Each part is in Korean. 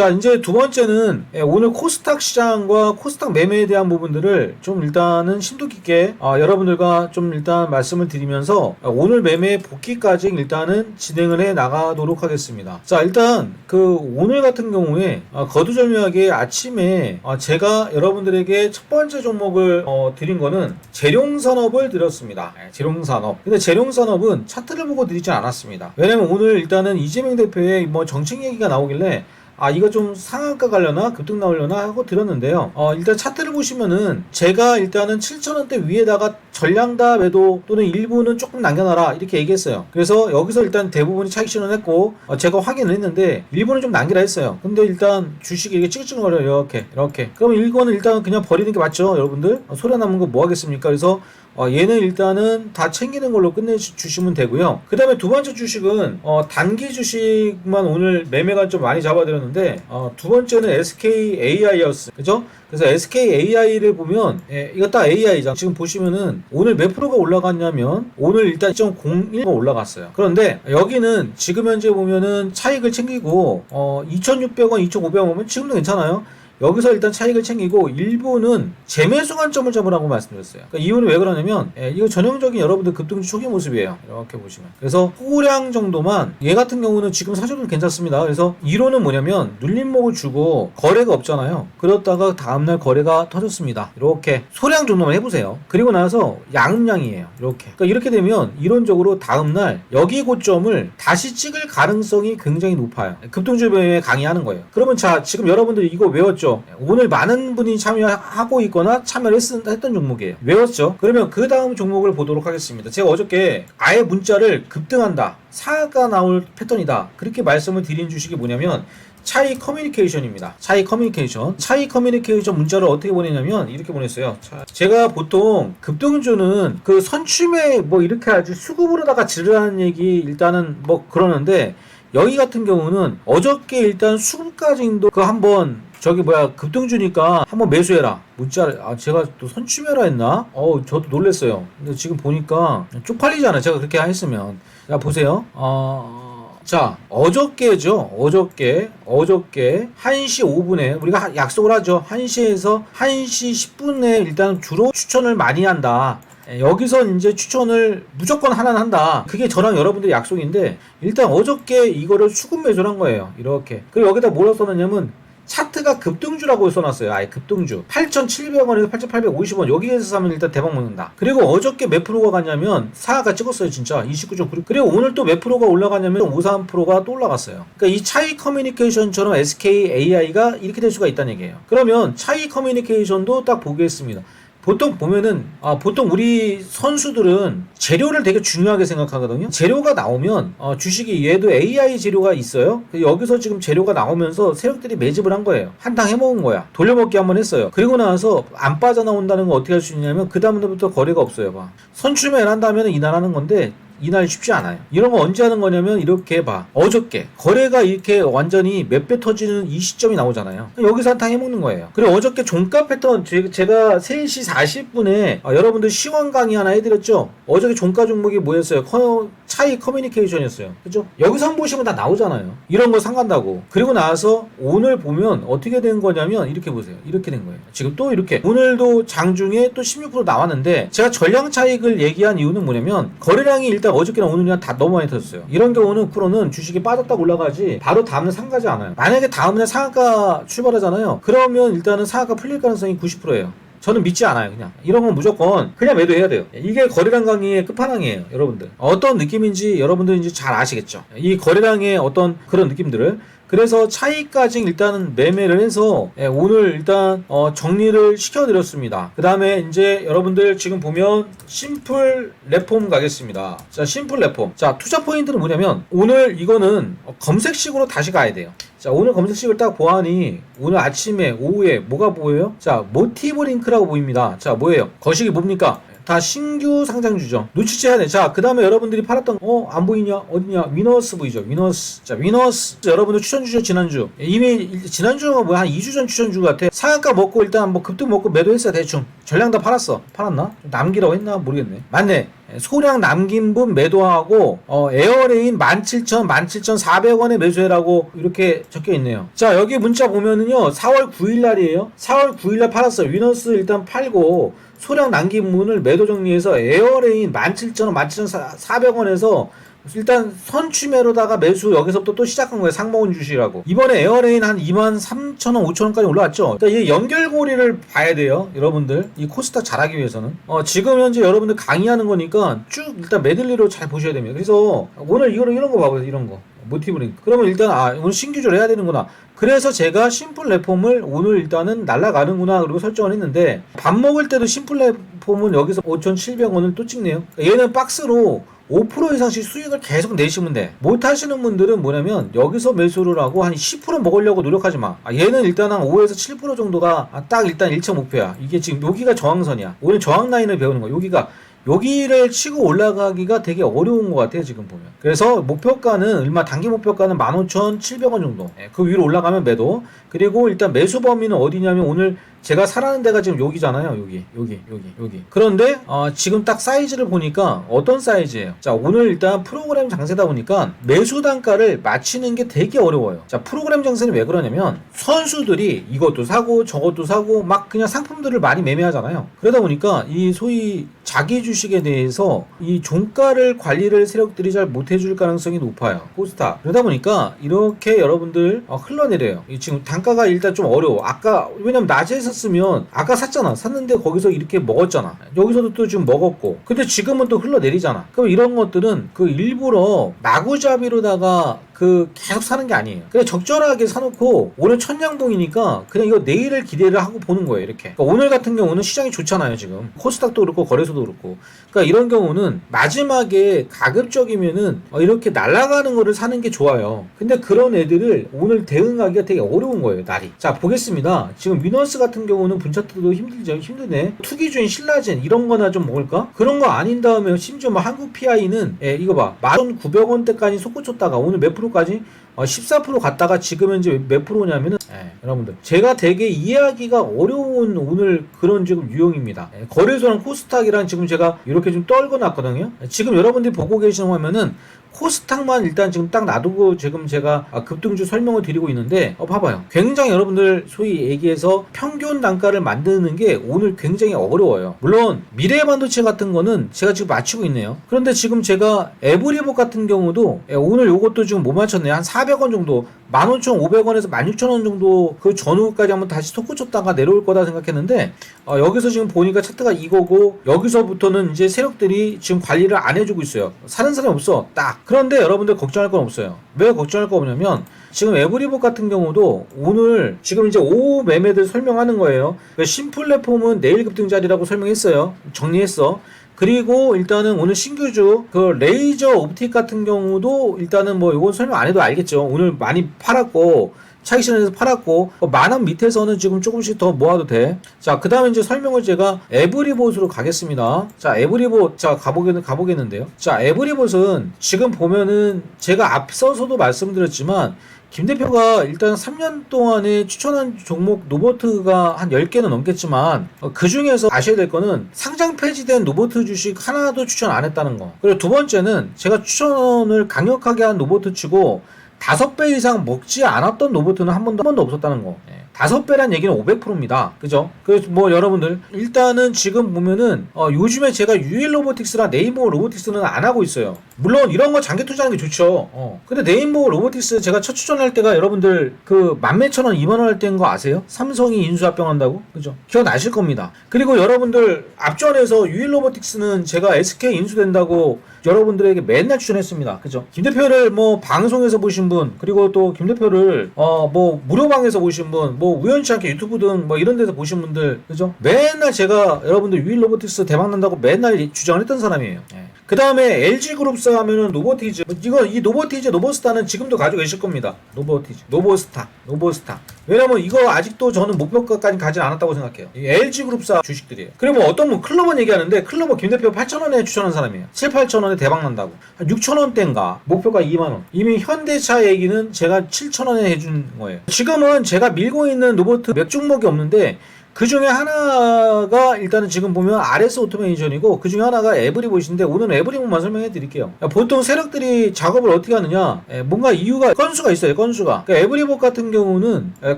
자, 이제 두 번째는 예, 오늘 코스닥 시장과 코스닥 매매에 대한 부분들을 좀 일단은 심도 깊게 아, 여러분들과 좀 일단 말씀을 드리면서 아, 오늘 매매 복귀까지 일단은 진행을 해 나가도록 하겠습니다. 자, 일단 그 오늘 같은 경우에 아, 거두절미하게 아침에 아, 제가 여러분들에게 첫 번째 종목을 어, 드린 거는 재룡산업을 드렸습니다. 예, 재룡산업. 근데 재룡산업은 차트를 보고 드리지 않았습니다. 왜냐면 오늘 일단은 이재명 대표의 뭐 정책 얘기가 나오길래 아 이거 좀 상한가 가려나 급등 나오려나 하고 들었는데요. 어 일단 차트를 보시면은 제가 일단은 7천원대 위에다가 전량다 매도 또는 일부는 조금 남겨놔라 이렇게 얘기했어요. 그래서 여기서 일단 대부분이 차익 실현했고 어, 제가 확인을 했는데 일부는 좀 남기라 했어요. 근데 일단 주식이 이게 찌글찌글거려요 이렇게 이렇게. 그럼 이거는 일단 그냥 버리는 게 맞죠 여러분들? 어, 소리 남은 거 뭐 하겠습니까? 그래서 어, 얘는 일단은 다 챙기는 걸로 끝내주시면 되고요. 그 다음에 두 번째 주식은 어, 단기 주식만 오늘 매매가 좀 많이 잡아드렸는데 어, 두 번째는 SK AI였어. 그죠? 그래서 SK AI를 보면 예, 이거 딱 AI장 지금 보시면은 오늘 몇 프로가 올라갔냐면 오늘 일단 2.01가 올라갔어요. 그런데 여기는 지금 현재 보면은 차익을 챙기고 어, 2,600원, 2,500원 보면 지금도 괜찮아요. 여기서 일단 차익을 챙기고 일부는 재매수 관점을 잡으라고 말씀드렸어요. 그러니까 이유는 왜 그러냐면 예, 이거 전형적인 여러분들 급등주 초기 모습이에요. 이렇게 보시면. 그래서 호량 정도만 얘 같은 경우는 지금 사셔도 괜찮습니다. 그래서 이론은 뭐냐면 눌림목을 주고 거래가 없잖아요. 그렇다가 다음날 거래가 터졌습니다. 이렇게 소량 정도만 해보세요. 그리고 나서 양음량이에요. 이렇게. 그러니까 이렇게 되면 이론적으로 다음날 여기 고점을 다시 찍을 가능성이 굉장히 높아요. 급등주 배에 강의하는 거예요. 그러면 자 지금 여러분들 이거 외웠죠? 오늘 많은 분이 참여하고 있거나 참여를 했, 했던 종목이에요. 외웠죠? 그러면 그 다음 종목을 보도록 하겠습니다. 제가 어저께 아예 문자를 급등한다. 사가 나올 패턴이다. 그렇게 말씀을 드린 주식이 뭐냐면 차이 커뮤니케이션입니다. 차이 커뮤니케이션. 차이 커뮤니케이션 문자를 어떻게 보내냐면 이렇게 보냈어요. 자, 제가 보통 급등주는 그 선춤에 뭐 이렇게 아주 수급으로다가 지르라는 얘기 일단은 뭐 그러는데 여기 같은 경우는 어저께 일단 수급까지도 그 한번 저기 뭐야 급등 주니까 한번 매수해라 문자를 아 제가 또 선취매라 했나? 어 저도 놀랬어요. 근데 지금 보니까 쪽팔리잖아. 제가 그렇게 했으면 자 보세요. 어. 자, 어저께죠. 어저께, 어저께 1시 5분에 우리가 하- 약속을 하죠. 1시에서 1시 10분에 일단 주로 추천을 많이 한다. 예, 여기서 이제 추천을 무조건 하나는 한다. 그게 저랑 여러분들의 약속인데 일단 어저께 이거를 수급 매수를 한 거예요. 이렇게. 그리고 여기다 뭐라 써놨냐면 차트가 급등주라고 써놨어요. 아예 급등주. 8,700원에서 8,850원 여기에서 사면 일단 대박 먹는다. 그리고 어저께 몇 프로가 갔냐면 사가 찍었어요. 진짜 29.9. 그리고 오늘 또 몇 프로가 올라가냐면 53%가 또 올라갔어요. 그러니까 이 차이 커뮤니케이션처럼 SK AI가 이렇게 될 수가 있다는 얘기예요. 그러면 차이 커뮤니케이션도 딱 보겠습니다. 보통 보면은 아, 보통 우리 선수들은 재료를 되게 중요하게 생각하거든요. 재료가 나오면 어, 주식이 얘도 AI 재료가 있어요. 여기서 지금 재료가 나오면서 세력들이 매집을 한 거예요. 한탕 해먹은 거야. 돌려먹기 한번 했어요. 그리고 나서 안 빠져나온다는 거 어떻게 할 수 있냐면 그 다음부터 거래가 없어요. 봐. 선출매를 한다면 이날 하는 건데 이날 쉽지 않아요. 이런 거 언제 하는 거냐면 이렇게 봐. 어저께 거래가 이렇게 완전히 몇 배 터지는 이 시점이 나오잖아요. 여기서 한탕 해먹는 거예요. 그리고 어저께 종가 패턴 제- 제가 3시 40분에 여러분들 시황 강의 하나 해드렸죠. 어저께 종가 종목이 뭐였어요? 커- 차이 커뮤니케이션이었어요. 그죠? 여기서 한번 보시면 다 나오잖아요. 이런 거 상간다고. 그리고 나서 오늘 보면 어떻게 된 거냐면 이렇게 보세요. 이렇게 된 거예요. 지금 또 이렇게 오늘도 장중에 또 16% 나왔는데 제가 전량 차익을 얘기한 이유는 뭐냐면 거래량이 일단 어저께나 오늘이랑 다 너무 많이 터졌어요. 이런 경우는 프로는 주식이 빠졌다 올라가지 바로 다음날 상가지 않아요. 만약에 다음날 상한가 출발하잖아요. 그러면 일단은 상한가 풀릴 가능성이 90%예요. 저는 믿지 않아요, 그냥. 이런 건 무조건 그냥 매도해야 돼요. 이게 거래량 강의의 끝판왕이에요, 여러분들. 어떤 느낌인지 여러분들 이제 잘 아시겠죠? 이 거래량의 어떤 그런 느낌들을. 그래서 차이까지 일단은 매매를 해서 예, 오늘 일단 어, 정리를 시켜드렸습니다. 그 다음에 이제 여러분들 지금 보면 심플 레폼 가겠습니다. 자, 심플 레폼. 자, 투자 포인트는 뭐냐면 오늘 이거는 어, 검색식으로 다시 가야 돼요. 자, 오늘 검색식을 딱 보아니 오늘 아침에 오후에 뭐가 보여요? 자, 모티브 링크라고 보입니다. 자, 뭐예요? 거식이 뭡니까? 다 신규 상장 주죠. 눈치채 해야 돼. 자, 그 다음에 여러분들이 팔았던, 어, 안 보이냐? 어디냐? 위너스 보이죠? 위너스. 자, 위너스. 여러분들 추천 주죠, 지난주. 이미, 일- 지난주가 뭐야? 한 2주 전 추천 주 같아. 상한가 먹고 일단 뭐 급등 먹고 매도했어, 대충. 전량 다 팔았어. 팔았나? 좀 남기라고 했나? 모르겠네. 맞네. 소량 남긴 분 매도하고 어, 에어레인 17,000, 17,400원에 매수해라고 이렇게 적혀 있네요. 자 여기 문자 보면은요 4월 9일 날이에요. 4월 9일 날 팔았어요. 위너스 일단 팔고 소량 남긴 분을 매도 정리해서 에어레인 17,000원, 17,400원에서 일단 선취매로다가 매수 여기서부터 또 시작한 거예요. 상모은 주시라고. 이번에 에어레인 한 2만 3천원, 5천원까지 올라왔죠. 그러니까 이 연결고리를 봐야 돼요. 여러분들. 이 코스닥 잘하기 위해서는. 어, 지금 현재 여러분들 강의하는 거니까 쭉 일단 메들리로 잘 보셔야 됩니다. 그래서 오늘 이거는 이런 거 봐보세요. 이런 거. 모티브링. 그러면 일단 아, 오늘 신규조를 해야 되는구나. 그래서 제가 심플 레폼을 오늘 일단은 날라가는구나 그리고 설정을 했는데 밥 먹을 때도 심플 레폼은 여기서 5,700원을 또 찍네요. 얘는 박스로 5% 이상씩 수익을 계속 내시면 돼. 못 하시는 분들은 뭐냐면 여기서 매수를 하고 한 10% 먹으려고 노력하지 마. 아, 얘는 일단 한 5에서 7% 정도가 아, 딱 일단 1차 목표야. 이게 지금 여기가 저항선이야. 오늘 저항 라인을 배우는 거야. 여기가 여기를 치고 올라가기가 되게 어려운 것 같아요 지금 보면. 그래서 목표가는 얼마 단기 목표가는 15,700원 정도. 예, 그 위로 올라가면 매도. 그리고 일단 매수 범위는 어디냐면 오늘 제가 사라는 데가 지금 여기잖아요 여기 여기 여기 여기. 그런데 어, 지금 딱 사이즈를 보니까 어떤 사이즈예요? 자 오늘 일단 프로그램 장세다 보니까 매수 단가를 맞추는 게 되게 어려워요. 자 프로그램 장세는 왜 그러냐면 선수들이 이것도 사고 저것도 사고 막 그냥 상품들을 많이 매매하잖아요. 그러다 보니까 이 소위 자기 주식에 대해서 이 종가를 관리를 세력들이 잘 못해줄 가능성이 높아요. 코스타. 그러다 보니까 이렇게 여러분들 어, 흘러내려요. 이 지금 단가가 일단 좀 어려워. 아까 왜냐면 낮에 샀으면 아까 샀잖아. 샀는데 거기서 이렇게 먹었잖아. 여기서도 또 지금 먹었고. 근데 지금은 또 흘러내리잖아. 그럼 이런 것들은 그 일부러 마구잡이로다가 그 계속 사는 게 아니에요. 그냥 적절하게 사놓고 오늘 천냥봉이니까 그냥 이거 내일을 기대를 하고 보는 거예요. 이렇게. 그러니까 오늘 같은 경우는 시장이 좋잖아요. 지금 코스닥도 그렇고 거래소도 그렇고. 그러니까 이런 경우는 마지막에 가급적이면은 어, 이렇게 날아가는 거를 사는 게 좋아요. 근데 그런 애들을 오늘 대응하기가 되게 어려운 거예요. 날이. 자 보겠습니다. 지금 위너스 같은 경우는 분차트도 힘들죠. 힘드네. 투기주인 신라젠 이런 거나 좀 먹을까? 그런 거 아닌 다음에 심지어 뭐 한국 PI는 예, 이거 봐. 11,900원대까지 솟구쳤다가 오늘 몇 프로 까지? 어, 14% 갔다가 지금 현재 몇 프로냐면은 예, 여러분들 제가 되게 이해하기가 어려운 오늘 그런 지금 유형입니다. 예, 거래소랑 코스닥이랑 지금 제가 이렇게 좀 떨궈 놨거든요. 예, 지금 여러분들이 보고 계시는 화면은 코스닥만 일단 지금 딱 놔두고 지금 제가 아, 급등주 설명을 드리고 있는데 어, 봐봐요. 굉장히 여러분들 소위 얘기해서 평균 단가를 만드는 게 오늘 굉장히 어려워요. 물론 미래 반도체 같은 거는 제가 지금 맞추고 있네요. 그런데 지금 제가 에브리복 같은 경우도 예, 오늘 요것도 지금 못 맞췄네요. 한 400원 정도 15,500원에서 16,000원 정도 그 전후까지 한번 다시 솟구 쳤다가 내려올 거다 생각했는데 어, 여기서 지금 보니까 차트가 이거고 여기서부터는 이제 세력들이 지금 관리를 안 해주고 있어요. 사는 사람이 없어. 딱. 그런데 여러분들 걱정할 건 없어요. 왜 걱정할 거 없냐면 지금 에브리복 같은 경우도 오늘 지금 이제 오후 매매들 설명하는 거예요. 그 신플랫폼은 내일 급등 자리라고 설명했어요. 정리했어. 그리고 일단은 오늘 신규주 그 레이저 옵틱 같은 경우도 일단은 뭐 이건 설명 안 해도 알겠죠. 오늘 많이 팔았고 차익 실현에서 팔았고 어, 만원 밑에서는 지금 조금씩 더 모아도 돼. 자, 그 다음에 이제 설명을 제가 에브리봇으로 가겠습니다. 자, 에브리봇 자 가보겠 가보겠는데요. 자, 에브리봇은 지금 보면은 제가 앞서서도 말씀드렸지만 김 대표가 일단 3년 동안에 추천한 종목 노보트가 한 10개는 넘겠지만 어, 그 중에서 아셔야 될 거는 상장 폐지된 노보트 주식 하나도 추천 안 했다는 거. 그리고 두 번째는 제가 추천을 강력하게 한 노보트 치고 다섯 배 이상 먹지 않았던 로봇은 한 번도 한 번도 없었다는 거. 예. 다섯 배란 얘기는 500%입니다. 그죠? 그래서 뭐 여러분들 일단은 지금 보면은 어, 요즘에 제가 유일 로보틱스랑 네이버 로보틱스는 안 하고 있어요. 물론 이런 거 장기 투자하는 게 좋죠. 어. 근데 네이버 로보틱스 제가 첫 추천할 때가 여러분들 그 만몇천 원, 이만 원 할 때인 거 아세요? 삼성이 인수 합병한다고? 그죠? 기억나실 겁니다. 그리고 여러분들 앞전에서 유일 로보틱스는 제가 SK 인수된다고 여러분들에게 맨날 추천했습니다. 그죠? 김 대표를 뭐 방송에서 보신 분, 그리고 또 김 대표를 어 뭐 무료방에서 보신 분, 뭐 우연치 않게 유튜브 등 뭐 이런 데서 보신 분들, 그죠? 맨날 제가 여러분들 유일 로보틱스 대박 난다고 맨날 주장을 했던 사람이에요. 그 다음에 LG 그룹사 하면은 노보티즈. 이거 이 노보티즈, 노보스타는 지금도 가지고 계실 겁니다. 노보티즈, 노보스타, 노보스타. 왜냐면 이거 아직도 저는 목표가까지 가진 않았다고 생각해요. 이 LG 그룹사 주식들이에요. 그리고 어떤 분 클로버 얘기하는데 클로버 김 대표 8,000원에 추천한 사람이에요. 7, 8,000원에 대박 난다고. 한 6,000원대인가. 목표가 2만 원. 이미 현대차 얘기는 제가 7,000원에 해준 거예요. 지금은 제가 밀고 있는 로봇 몇 종목이 없는데 그 중에 하나가 일단은 지금 보면 RS 오토메이션이고 그 중에 하나가 에브리봇인데 오늘 에브리봇만 설명해 드릴게요. 보통 세력들이 작업을 어떻게 하느냐? 에, 뭔가 이유가 건수가 있어요. 건수가. 그러니까 에브리봇 같은 경우는 에,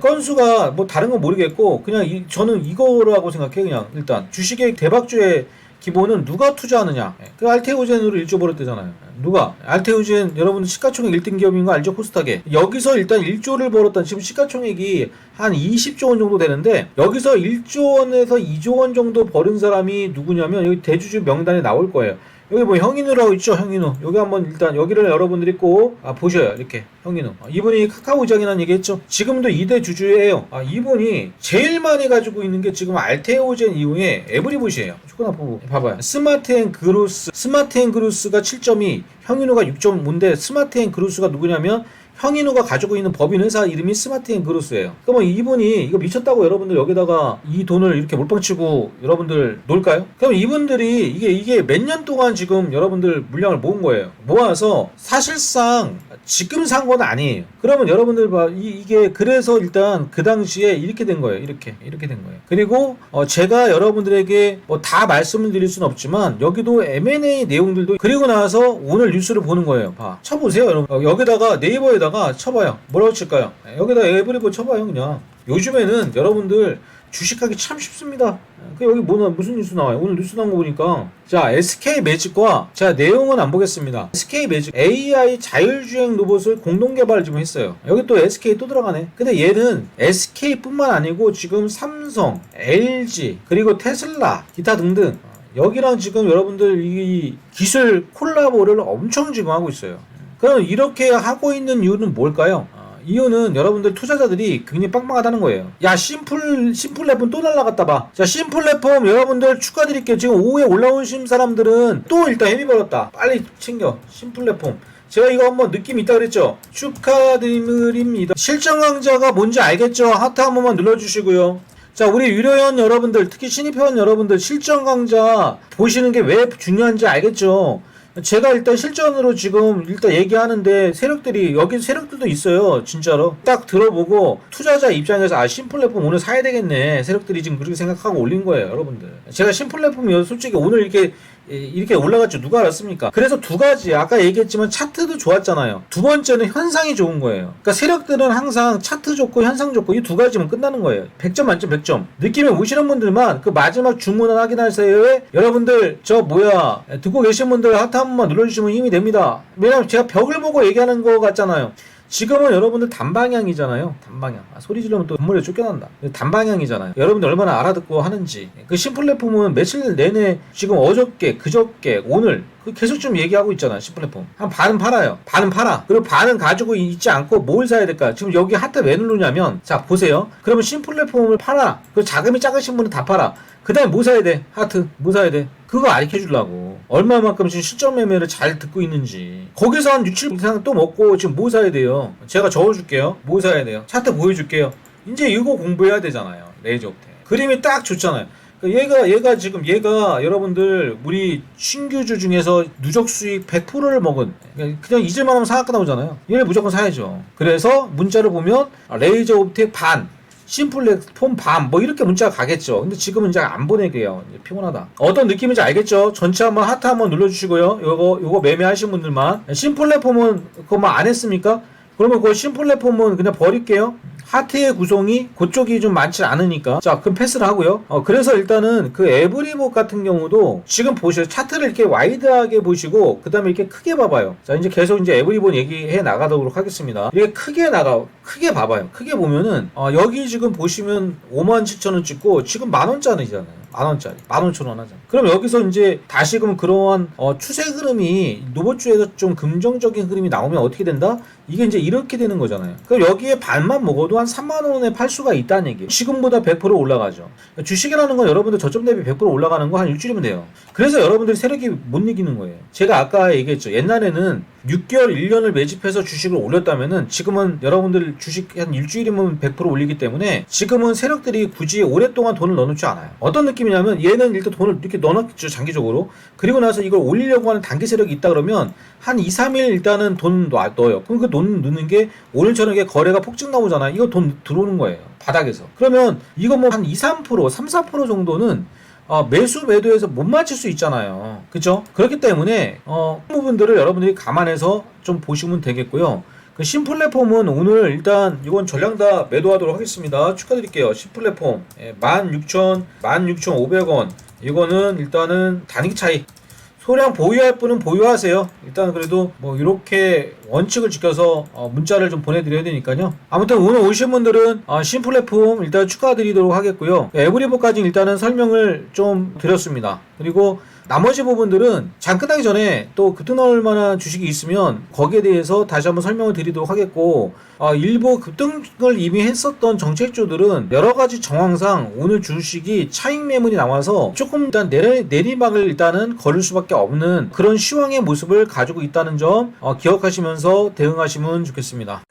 건수가 뭐 다른 건 모르겠고 그냥 이- 저는 이거라고 생각해 그냥 일단 주식의 대박주의 기본은 누가 투자하느냐. 그 알테오젠으로 1조 벌었대잖아요. 누가? 알테오젠 여러분 시가총액 1등 기업인 거 알죠? 코스닥에. 여기서 일단 1조를 벌었던 지금 시가총액이 한 20조 원 정도 되는데 여기서 1조 원에서 2조 원 정도 벌은 사람이 누구냐면 여기 대주주 명단에 나올 거예요. 여기 뭐 형인우라고 있죠 형인우. 여기 한번 일단 여기를 여러분들이 꼭 아, 보셔요 이렇게 형인우. 아, 이분이 카카오 의장이라는 얘기 했죠? 지금도 2대 주주예요. 아, 이분이 제일 많이 가지고 있는 게 지금 알테오젠 이후에 에브리봇이에요. 조금 보고 봐봐요. 스마트앤 그루스 스마트앤 그루스가 7.2 형인우가 6.5인데 스마트앤 그루스가 누구냐면 형인우가 가지고 있는 법인 회사 이름이 스마트앤 그루스예요. 그러면 이분이 이거 미쳤다고 여러분들 여기다가 이 돈을 이렇게 몰빵치고 여러분들 놀까요? 그럼 이분들이 이게 이게 몇 년 동안 지금 여러분들 물량을 모은 거예요. 모아서 사실상 지금 산 건 아니에요. 그러면 여러분들 봐 이, 이게 그래서 일단 그 당시에 이렇게 된 거예요. 이렇게 이렇게 된 거예요. 그리고 어, 제가 여러분들에게 뭐 다 말씀을 드릴 수는 없지만 여기도 M&A 내용들도 그리고 나서 오늘 뉴스를 보는 거예요. 봐 쳐보세요, 여러분. 어, 여기다가 네이버에다가 쳐봐요. 뭐라고 칠까요? 예, 여기다 에브리버 쳐봐요, 그냥. 요즘에는 여러분들 주식하기 참 쉽습니다. 그 여기 뭐 나- 무슨 뉴스 나와요? 오늘 뉴스 나온 거 보니까 자 SK 매직과 자 내용은 안 보겠습니다. SK 매직 AI 자율주행 로봇을 공동 개발을 지금 했어요. 여기 또 SK 또 들어가네. 근데 얘는 SK뿐만 아니고 지금 삼성, LG 그리고 테슬라 기타 등등 여기랑 지금 여러분들 이 기술 콜라보를 엄청 지금 하고 있어요. 그럼 이렇게 하고 있는 이유는 뭘까요? 아, 이유는 여러분들 투자자들이 굉장히 빵빵하다는 거예요. 야, 심플, 심플랩은 또 날라갔다 봐. 자, 심플랩폼 여러분들 축하드릴게요. 지금 오후에 올라오신 사람들은 또 일단 헤비 벌었다. 빨리 챙겨. 심플랩폼. 제가 이거 한번 느낌 있다 그랬죠? 축하드립니다. 실전 강자가 뭔지 알겠죠? 하트 한 번만 눌러주시고요. 자, 우리 유료회원 여러분들, 특히 신입회원 여러분들, 실전 강자 보시는 게 왜 중요한지 알겠죠? 제가 일단 실전으로 지금 일단 얘기하는데 세력들이 여기 세력들도 있어요 진짜로. 딱 들어보고 투자자 입장에서 아 신플랫폼 오늘 사야 되겠네. 세력들이 지금 그렇게 생각하고 올린 거예요 여러분들. 제가 신플랫폼이 솔직히 오늘 이렇게 이렇게 올라갔죠. 누가 알았습니까? 그래서 두 가지 아까 얘기했지만 차트도 좋았잖아요. 두 번째는 현상이 좋은 거예요. 그러니까 세력들은 항상 차트 좋고 현상 좋고 이 두 가지면 끝나는 거예요. 100점 만점 100점. 느낌에 오시는 분들만 그 마지막 주문을 확인하세요에 여러분들 저 뭐야 듣고 계신 분들 하트 한 번만 눌러주시면 힘이 됩니다. 왜냐면 제가 벽을 보고 얘기하는 거 같잖아요 지금은 여러분들 단방향이잖아요. 단방향. 아, 소리 지르면 또 건물에 쫓겨난다. 단방향이잖아요. 여러분들 얼마나 알아듣고 하는지. 그 신플랫폼은 며칠 내내 지금 어저께, 그저께, 오늘 그 계속 좀 얘기하고 있잖아요. 신플랫폼. 한 반은 팔아요. 반은 팔아. 그리고 반은 가지고 있지 않고 뭘 사야 될까? 지금 여기 하트 왜 누르냐면 자 보세요. 그러면 신플랫폼을 팔아. 그 자금이 작으신 분은 다 팔아. 그 다음에 뭐 사야 돼? 하트. 뭐 사야 돼? 그거 알려 주려고. 얼마만큼 지금 실전 매매를 잘 듣고 있는지. 거기서 한 6, 7 이상 또 먹고 지금 뭐 사야 돼요? 제가 적어줄게요. 뭐 사야 돼요? 차트 보여줄게요. 이제 이거 공부해야 되잖아요. 레이저 업테. 그림이 딱 좋잖아요. 그러니까 얘가 얘가 지금 얘가 여러분들 우리 신규주 중에서 누적 수익 100%를 먹은 그냥 잊을만 하면 사갖고 나오잖아요. 얘를 무조건 사야죠. 그래서 문자를 보면 레이저 옵텍 반 심플렉폼 밤 뭐 이렇게 문자가 가겠죠. 근데 지금은 이제 안 보내게요. 피곤하다. 어떤 느낌인지 알겠죠? 전체 한번 하트 한번 눌러주시고요. 요거 요거 매매하신 분들만 심플랫폼은 그거만 안 했습니까? 그러면 그 심플랫폼은 그냥 버릴게요. 하트의 구성이 그쪽이 좀 많지 않으니까. 자 그럼 패스를 하고요. 어 그래서 일단은 그 에브리봇 같은 경우도 지금 보시죠. 차트를 이렇게 와이드하게 보시고 그 다음에 이렇게 크게 봐봐요. 자 이제 계속 이제 에브리봇 얘기해 나가도록 하겠습니다. 이렇게 크게 나가 크게 봐봐요. 크게 보면은 어 여기 지금 보시면 5만 7천 원 찍고 지금 만 원짜리잖아요. 만 원짜리. 만 오천 원 하잖아 그럼 여기서 이제 다시금 그러한 어 추세 흐름이 노버주에서 좀 긍정적인 흐름이 나오면 어떻게 된다? 이게 이제 이렇게 되는 거잖아요. 그럼 여기에 반만 먹어도 한 3만 원에 팔 수가 있다는 얘기예요. 지금보다 100% 올라가죠. 주식이라는 건 여러분들 저점 대비 100% 올라가는 거 한 일주일이면 돼요. 그래서 여러분들이 세력이 못 이기는 거예요. 제가 아까 얘기했죠. 옛날에는 6개월, 1년을 매집해서 주식을 올렸다면은 지금은 여러분들 주식 한 일주일이면 100% 올리기 때문에 지금은 세력들이 굳이 오랫동안 돈을 넣어놓지 않아요. 어떤 느낌이냐면 얘는 일단 돈을 이렇게 넣어놨죠. 장기적으로. 그리고 나서 이걸 올리려고 하는 단기 세력이 있다 그러면 한 2, 3일 일단은 돈 놔- 넣어요. 그럼 그 돈 넣는 게 오늘처럼 이게 거래가 폭증 나오잖아. 이거 돈 들어오는 거예요. 바닥에서. 그러면 이거 뭐 한 2, 3%, 3, 4% 정도는 어, 매수 매도에서 못 맞출 수 있잖아요. 그죠? 그렇기 때문에 어, 그 부분들을 여러분들이 감안해서 좀 보시면 되겠고요. 그 신플랫폼은 오늘 일단 이건 전량 다 매도하도록 하겠습니다. 축하드릴게요. 신플랫폼 예, 16,000, 16,500원. 이거는 일단은 단기 차이. 소량 보유할 분은 보유하세요. 일단 그래도 뭐 이렇게 원칙을 지켜서 어, 문자를 좀 보내드려야 되니까요. 아무튼 오늘 오신 분들은 어, 신플랫폼 일단 축하드리도록 하겠고요. 에브리버까지 일단은 설명을 좀 드렸습니다. 그리고 나머지 부분들은 장 끝나기 전에 또 급등 나올 만한 주식이 있으면 거기에 대해서 다시 한번 설명을 드리도록 하겠고 어, 일부 급등을 이미 했었던 정책주들은 여러 가지 정황상 오늘 주식이 차익 매물이 나와서 조금 일단 내리, 내리막을 일단은 걸을 수밖에 없는 그런 시황의 모습을 가지고 있다는 점 어, 기억하시면서 대응하시면 좋겠습니다.